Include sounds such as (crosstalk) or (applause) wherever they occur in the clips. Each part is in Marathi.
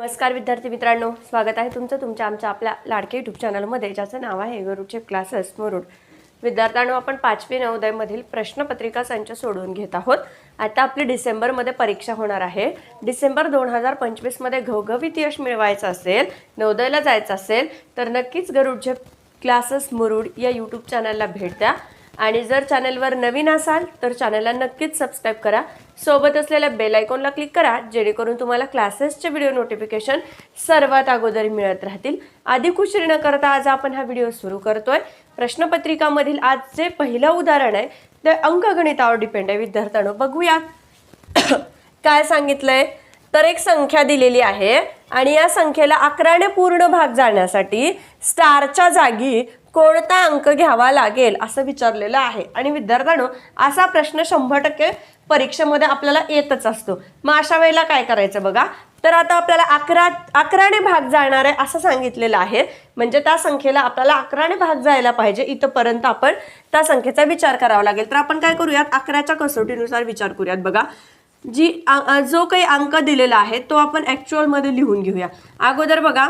नमस्कार विद्यार्थी मित्रांनो स्वागत आहे तुमचं तुमच्या आमच्या आपल्या लाडके यूट्यूब चॅनलमध्ये ज्याचं नाव आहे गरुडचे क्लासेस मुरुड विद्यार्थ्यांनो आपण पाचवी नवोदयमधील प्रश्नपत्रिका संच सोडवून घेत आहोत. आता आपली डिसेंबरमध्ये परीक्षा होणार आहे. डिसेंबर दोन हजार पंचवीसमध्ये घवघवीत यश मिळवायचं असेल नवोदयला जायचं असेल तर नक्कीच गरुडचे क्लासेस मुरुड या यूट्यूब चॅनलला भेट द्या. आणि जर चॅनलवर नवीन असाल तर चॅनलला नक्कीच सबस्क्राईब करा. सोबत असलेल्या बेल आयकॉनला क्लिक करा जेणेकरून तुम्हाला क्लासेसचे व्हिडिओ नोटिफिकेशन सर्वात अगोदर मिळत राहतील. अधिक उशीर न करता आज आपण हा व्हिडिओ सुरू करतोय. प्रश्नपत्रिकामधील आज जे पहिलं उदाहरण आहे. ते अंकगणितावर डिपेंड आहे. विद्यार्थ्यांनो बघूयात (coughs) काय सांगितलंय? तर एक संख्या दिलेली आहे आणि या संख्येला अकराने पूर्ण भाग जाण्यासाठी स्टारच्या जागी कोणता अंक घ्यावा लागेल असं विचारलेलं आहे. आणि विद्यार्थ्यांनो असा प्रश्न शंभर टक्के परीक्षेमध्ये आपल्याला येतच असतो. मग अशा वेळेला काय करायचं बघा? तर आता आपल्याला अकरा अकराने भाग जाणार आहे असं सांगितलेलं आहे. म्हणजे त्या संख्येला आपल्याला अकराने भाग जायला पाहिजे. इथंपर्यंत आपण त्या संख्येचा विचार करावा लागेल. तर आपण काय करूयात? अकराच्या कसोटीनुसार विचार करूयात बघा. जी जो काही अंक दिलेला आहे तो आपण ॲक्च्युअलमध्ये लिहून घेऊया. अगोदर बघा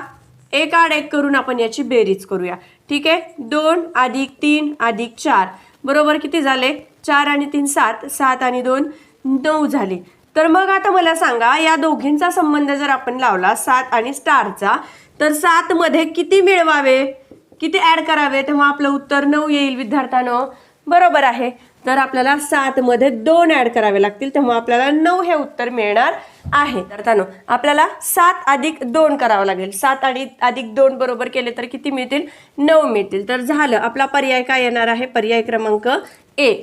एक आड एक करून आपण याची बेरीज करूया. ठीक आहे? दोन अधिक तीन अधिक चार. बरोबर किती झाले? चार आणि तीन सात. सात आणि दोन नऊ झाले. तर मग आता मला सांगा या दोघींचा संबंध जर आपण लावला सात आणि स्टारचा तर सातमध्ये किती मिळवावे? किती ॲड करावे? तेव्हा आपलं उत्तर नऊ येईल विद्यार्थ्यानं. बरोबर आहे. तर आपल्याला सातमध्ये दोन ॲड करावे लागतील तेव्हा आपल्याला नऊ हे उत्तर मिळणार आहे. विद्यार्थ्यानो आपल्याला सात अधिक दोन करावं लागेल. सात आणि अधिक दोन बरोबर केले तर किती मिळतील? नऊ मिळतील. तर झालं. आपला पर्याय काय येणार आहे? पर्याय क्रमांक ए.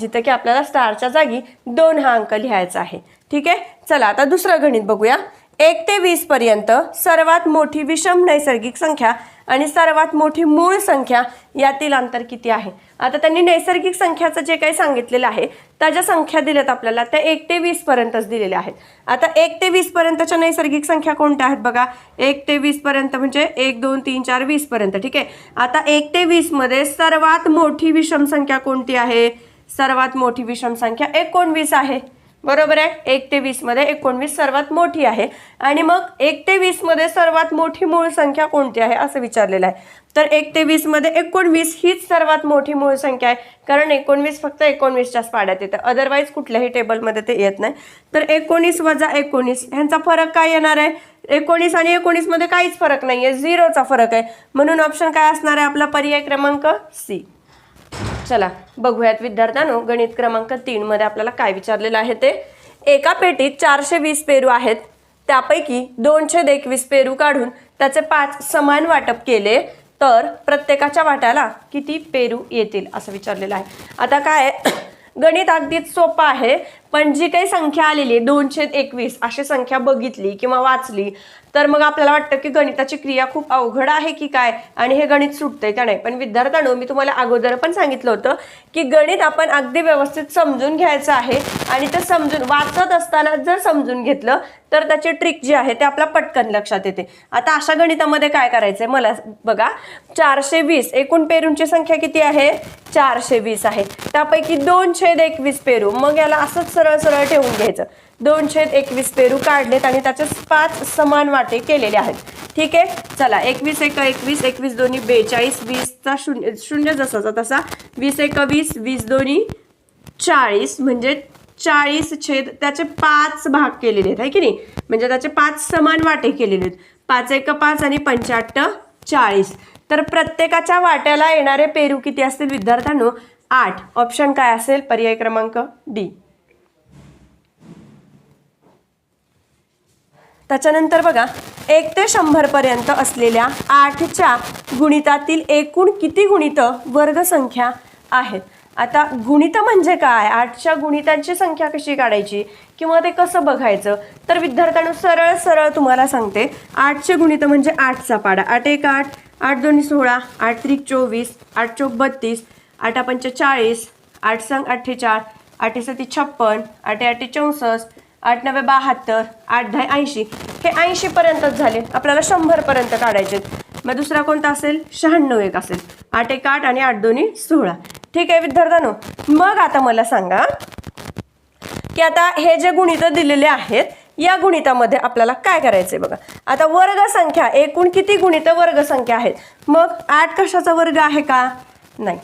जिथं की आपल्याला स्टारच्या जागी दोन हा अंक लिहायचा आहे. ठीक आहे? चला आता दुसरं गणित बघूया. एक ते वीस पर्यंत सर्वात मोठी विषम नैसर्गिक संख्या आणि सर्वात मोठी मूळ संख्या यातील अंतर किती आहे? आता त्यांनी नैसर्गिक संख्याचं जे काही सांगितलेलं आहे त्या ज्या संख्या दिल्यात आपल्याला त्या एक ते वीस पर्यंतच दिलेल्या आहेत. आता एक ते वीस पर्यंतच्या नैसर्गिक संख्या कोणत्या आहेत बघा? एक ते वीस पर्यंत म्हणजे एक दोन तीन चार वीस पर्यंत ठीक आहे? आता एक ते वीसमध्ये सर्वात मोठी विषम संख्या कोणती आहे? सर्वात मोठी विषम संख्या एकोणवीस आहे. बरोबर आहे? एक ते वीसमध्ये एकोणवीस सर्वात मोठी आहे. आणि मग एक ते वीसमध्ये सर्वात मोठी मूळ संख्या कोणती आहे? असं विचारलेलं आहे. तर एक ते वीसमध्ये एकोणवीस हीच सर्वात मोठी मूळ संख्या आहे. कारण एकोणवीस फक्त एकोणवीसच्याच पाड्यात येतं. अदरवाईज कुठल्याही टेबलमध्ये ते येत नाही. तर एकोणीस वजा एकोणीस ह्यांचा फरक काय येणार आहे? एकोणीस आणि एकोणीसमध्ये काहीच फरक नाही आहे झिरोचा फरक आहे. म्हणून ऑप्शन काय असणार आहे आपला पर्याय क्रमांक सी चला बघूयात विद्यार्थ्यांनो गणित क्रमांक तीन मध्ये आपल्याला काय विचारलेलं आहे ते. एका पेटीत चारशे वीस पेरू आहेत. त्यापैकी दोनशे एकवीस पेरू काढून त्याचे पाच समान वाटप केले तर प्रत्येकाच्या वाट्याला किती पेरू येतील असं विचारलेलं आहे. आता काय आहे? गणित अगदीच सोपं आहे. पण जी काही संख्या आलेली आहे दोनशे एकवीस अशी संख्या बघितली किंवा वाचली तर मग आपल्याला वाटतं की गणिताची क्रिया खूप अवघड आहे की काय? आणि हे गणित सुटतंय का नाही? पण विद्यार्थ्यांनो मी तुम्हाला अगोदर पण सांगितलं होतं की गणित आपण अगदी व्यवस्थित समजून घ्यायचं आहे आणि ते समजून वाचत असताना जर समजून घेतलं तर त्याची ट्रिक जी आहे ते आपल्या पटकन लक्षात येते. आता अशा गणितामध्ये काय करायचंय? मला बघा चारशे वीस एकूण पेरूंची संख्या किती आहे? चारशे वीस आहे. त्यापैकी दोन छेद एकवीस पेरू. मग याला असंच सरळ सरळ ठेवून घ्यायचं. दोन छेद एकवीस पेरू काढलेत आणि त्याचे पाच समान वाटे केलेले आहेत. ठीक आहे? चला एकवीस एक एकवीस एकवीस दोन्ही बेचाळीस वीसचा शून्य शून्य जसाचा तसा. वीस एक वीस वीस दोन्ही चाळीस म्हणजे चाळीस छेद त्याचे पाच भाग केलेले आहेत की नाही? म्हणजे त्याचे पाच समान वाटे केलेले आहेत. पाच एक पाच आणि पंच्याहत्तर चाळीस. तर प्रत्येकाच्या वाट्याला येणारे पेरू किती असतील विद्यार्थ्यांनो? आठ. ऑप्शन काय असेल? पर्याय क्रमांक डी. त्याच्यानंतर बघा एक ते शंभरपर्यंत असलेल्या आठच्या गुणितातील एकूण किती गुणित वर्गसंख्या आहेत? आता गुणित म्हणजे काय? आठच्या गुणितांची संख्या कशी काढायची? किंवा ते कसं बघायचं? तर विद्यार्थ्यांना सरळ सरळ तुम्हाला सांगते. आठचे गुणित म्हणजे आठचा पाडा. आठ एक आठ आठ दोन्ही सोळा आठ त्रिक चोवीस आठ चौक बत्तीस आठ पंच चाळीस आठ संग अठ्ठेचाळ आठ सती छप्पन आठ आठ चौसष्ट आठ नव्हे बहात्तर आठ दहा ऐंशी. हे ऐंशी पर्यंतच झाले. आपल्याला शंभर पर्यंत काढायचे मग दुसरा कोणता असेल? शहाण्णव एक असेल. आठ एक आठ आणि आठ दोन्ही सोळा. ठीक आहे विद्यार्थ्यांनो? मग आता मला सांगा की आता हे जे गुणितं दिलेले आहेत या गुणितामध्ये आपल्याला काय करायचंय बघा. आता वर्गसंख्या एकूण किती गुणित वर्गसंख्या आहेत? मग आठ कशाचा वर्ग आहे का? नाही.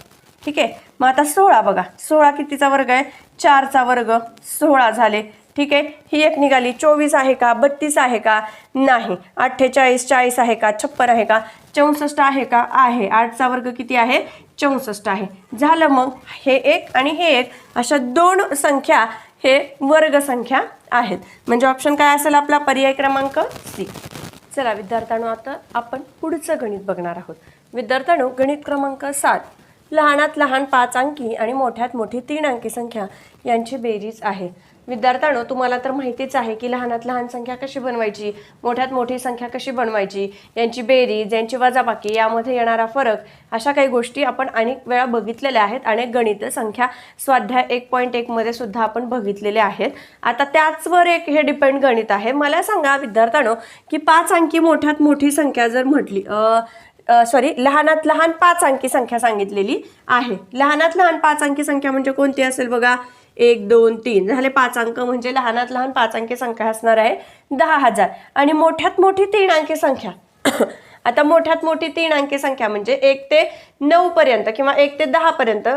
ठीक आहे. मग आता सोळा बघा. सोळा कितीचा वर्ग आहे? चारचा वर्ग. सोळा झाले. ठीक आहे? ही एक निघाली. चोवीस आहे का? बत्तीस आहे का? नाही. अठ्ठेचाळीस चाळीस आहे का? छप्पन आहे का? चौसष्ट आहे का? आहे. आठचा वर्ग किती आहे? चौसष्ट आहे. झालं मग हे एक आणि हे एक. अशा दोन संख्या हे वर्गसंख्या आहेत. म्हणजे ऑप्शन काय असेल आपला? पर्याय क्रमांक सी चला विद्यार्थ्यांनो आता आपण पुढचं गणित बघणार आहोत. विद्यार्थ्यांनो गणित क्रमांक सात. लहानात लहान पाच अंकी आणि मोठ्यात मोठी तीन अंकी संख्या यांची बेरीज आहे. विद्यार्थ्यांनो तुम्हाला तर माहितीच आहे की लहानात लहान संख्या कशी बनवायची मोठ्यात मोठी संख्या कशी बनवायची यांची बेरीज यांची वजाबाकी यामध्ये येणारा फरक अशा काही गोष्टी आपण अनेक वेळा बघितलेल्या आहेत. अनेक गणित संख्या स्वाध्याय एक पॉईंट एकमध्ये सुद्धा आपण बघितलेले आहेत. आता त्याचवर एक हे डिपेंड गणित आहे. मला सांगा विद्यार्थ्यांनो की पाच अंकी मोठ्यात मोठी संख्या जर म्हटली सॉरी लहानात लहान पाच अंकी संख्या सांगितलेली आहे. लहानात लहान पाच अंकी संख्या म्हणजे कोणती असेल बघा? एक दोन तीन. झाले पाच अंक म्हणजे लहानात लहान पाच अंकी संख्या असणार आहे दहा हजार. आणि मोठ्यात मोठी तीन अंकी संख्या. आता मोठ्यात मोठी तीन अंकी संख्या म्हणजे एक ते नऊ पर्यंत किंवा एक ते दहा पर्यंत.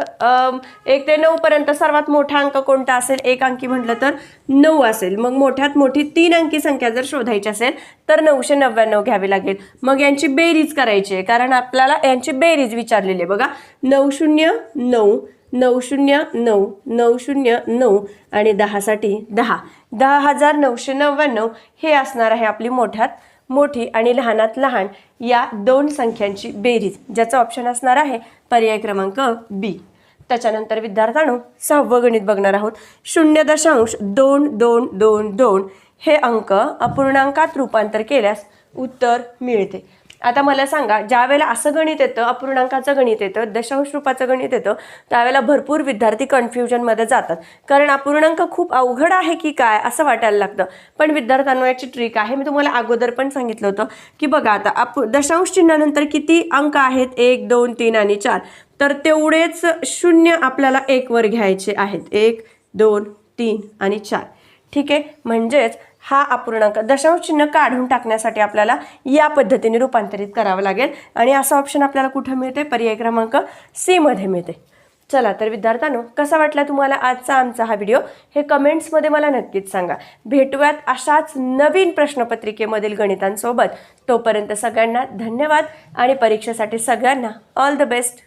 एक ते नऊ पर्यंत सर्वात मोठा अंक कोणता असेल? एक अंकी म्हटलं तर नऊ असेल. मग मोठ्यात मोठी तीन अंकी संख्या जर शोधायची असेल तर नऊशे नव्याण्णव घ्यावी लागेल. मग यांची बेरीज करायची आहे कारण आपल्याला यांची बेरीज विचारलेली आहे. बघा नऊ शून्य नऊ नऊ शून्य नऊ नऊ शून्य नऊ आणि दहासाठी दहा. दहा हजार नऊशे नव्याण्णव हे असणार आहे आपली मोठ्यात मोठी आणि लहानात लहान या दोन संख्यांची बेरीज ज्याचा ऑप्शन असणार आहे पर्याय क्रमांक बी त्याच्यानंतर विद्यार्थ्यांनो सहावं गणित बघणार आहोत. शून्य दशांश दोन दोन दोन दोन हे अंक अपूर्णांकात रूपांतर केल्यास उत्तर मिळते. आता मला सांगा ज्या वेळेला असं गणित येतं अपूर्णांकाचं गणित येतं दशांश रूपाचं गणित येतं त्यावेळेला भरपूर विद्यार्थी कन्फ्युजनमध्ये जातात. कारण अपूर्णांक खूप अवघड आहे की काय असं वाटायला लागतं. पण विद्यार्थ्यांना याची ट्रिक आहे. मी तुम्हाला अगोदर पण सांगितलं होतं की बघा आता अपू दशांश चिन्हानंतर किती अंक आहेत? एक दोन तीन आणि चार. तर तेवढेच शून्य आपल्याला एकवर घ्यायचे आहेत. एक दोन तीन आणि चार. ठीक आहे? म्हणजेच हा अपूर्णांक. दशांश चिन्ह काढून टाकण्यासाठी आपल्याला या पद्धतीने रूपांतरित करावं लागेल. आणि असं ऑप्शन आपल्याला कुठं मिळते? पर्याय क्रमांक सीमध्ये मिळते. चला तर विद्यार्थ्यांनो कसा वाटला तुम्हाला आजचा आमचा हा व्हिडिओ हे कमेंट्समध्ये मला नक्कीच सांगा. भेटूयात अशाच नवीन प्रश्नपत्रिकेमधील गणितांसोबत. तोपर्यंत सगळ्यांना धन्यवाद आणि परीक्षेसाठी सगळ्यांना ऑल द बेस्ट